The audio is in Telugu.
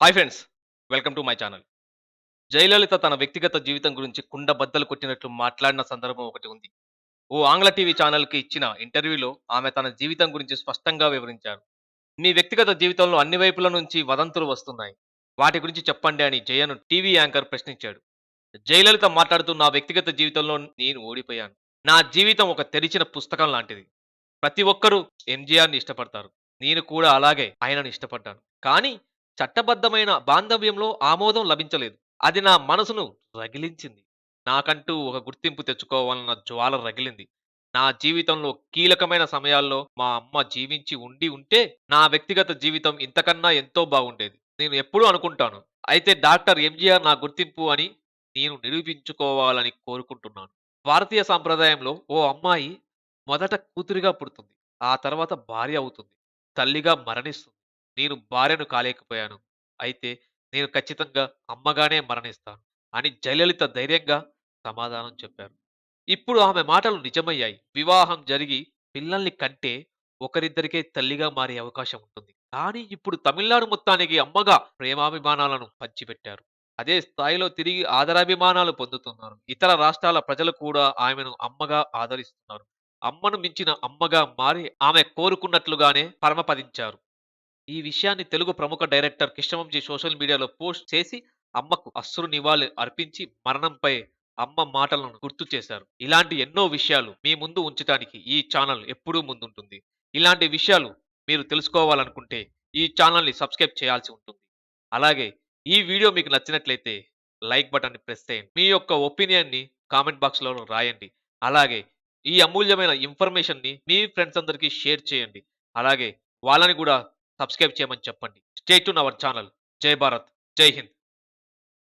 Hi friends welcome to my channel Jayalalithaa తన వ్యక్తిగత జీవితం గురించి కుండ బద్దలు కొట్టినట్లు మాట్లాడిన సందర్భం ఒకటి ఉంది. ఓ ఆంగ్ల టీవీ ఛానల్కి ఇచ్చిన ఇంటర్వ్యూలో ఆమె తన జీవితం గురించి స్పష్టంగా వివరించారు. మీ వ్యక్తిగత జీవితంలో అన్ని వైపుల నుంచి వదంతులు వస్తున్నాయి. వాటి గురించి చెప్పండి అని జయను టీవీ యాంకర్ ప్రశ్నించాడు. జయలలిత మాట్లాడుతూ నా వ్యక్తిగత జీవితంలో నేను ఓడిపోయాను. నా జీవితం ఒక తెరిచిన పుస్తకం లాంటిది. ప్రతి ఒక్కరూ ఎంజీఆర్ని ఇష్టపడతారు. నేను కూడా అలాగే ఆయనను ఇష్టపడ్డాను. కానీ చట్టబద్ధమైన బాంధవ్యంలో ఆమోదం లభించలేదు. అది నా మనసును రగిలించింది. నాకంటూ ఒక గుర్తింపు తెచ్చుకోవాలన్న జ్వాల రగిలింది. నా జీవితంలో కీలకమైన సమయాల్లో మా అమ్మ జీవించి ఉండి ఉంటే నా వ్యక్తిగత జీవితం ఇంతకన్నా ఎంతో బాగుండేది. నేను ఎప్పుడూ అనుకుంటాను. అయితే డాక్టర్ ఎంజీఆర్ నా గుర్తింపు అని నేను నిరూపించుకోవాలని కోరుకుంటున్నాను. భారతీయ సాంప్రదాయంలో ఓ అమ్మాయి మొదట కూతురిగా పుడుతుంది. ఆ తర్వాత భార్య అవుతుంది. తల్లిగా మరణిస్తుంది. నేను భార్యను కాలేకపోయాను. అయితే నేను ఖచ్చితంగా అమ్మగానే మరణిస్తాను అని జయలలిత ధైర్యంగా సమాధానం చెప్పారు. ఇప్పుడు ఆమె మాటలు నిజమయ్యాయి. వివాహం జరిగి పిల్లల్ని కంటే ఒకరిద్దరికే తల్లిగా మారే అవకాశం ఉంటుంది. కానీ ఇప్పుడు తమిళనాడు మొత్తానికి అమ్మగా ప్రేమాభిమానాలను పంచిపెట్టారు. అదే స్థాయిలో తిరిగి ఆదరాభిమానాలు పొందుతున్నారు. ఇతర రాష్ట్రాల ప్రజలు కూడా ఆమెను అమ్మగా ఆదరిస్తున్నారు. అమ్మను మించిన అమ్మగా మారి ఆమె కోరుకున్నట్లుగానే పరమపదించారు. ఈ విషయాన్ని తెలుగు ప్రముఖ డైరెక్టర్ కృష్ణవంశీ సోషల్ మీడియాలో పోస్ట్ చేసి అమ్మకు అశ్రు నివాళి అర్పించి మరణంపై అమ్మ మాటలను గుర్తు చేశారు. ఇలాంటి ఎన్నో విషయాలు మీ ముందు ఉంచడానికి ఈ ఛానల్ ఎప్పుడూ ముందుంటుంది. ఇలాంటి విషయాలు మీరు తెలుసుకోవాలనుకుంటే ఈ ఛానల్ని సబ్స్క్రైబ్ చేయాల్సి ఉంటుంది. అలాగే ఈ వీడియో మీకు నచ్చినట్లయితే లైక్ బటన్ని ప్రెస్ చేయండి. మీ యొక్క ఒపీనియన్ని కామెంట్ బాక్స్లో రాయండి. అలాగే ఈ అమూల్యమైన ఇన్ఫర్మేషన్ని మీ ఫ్రెండ్స్ అందరికీ షేర్ చేయండి. అలాగే వాళ్ళని కూడా సబ్స్క్రైబ్ చేయమని చెప్పండి. Stay to our channel. జై భారత్. జై హింద్.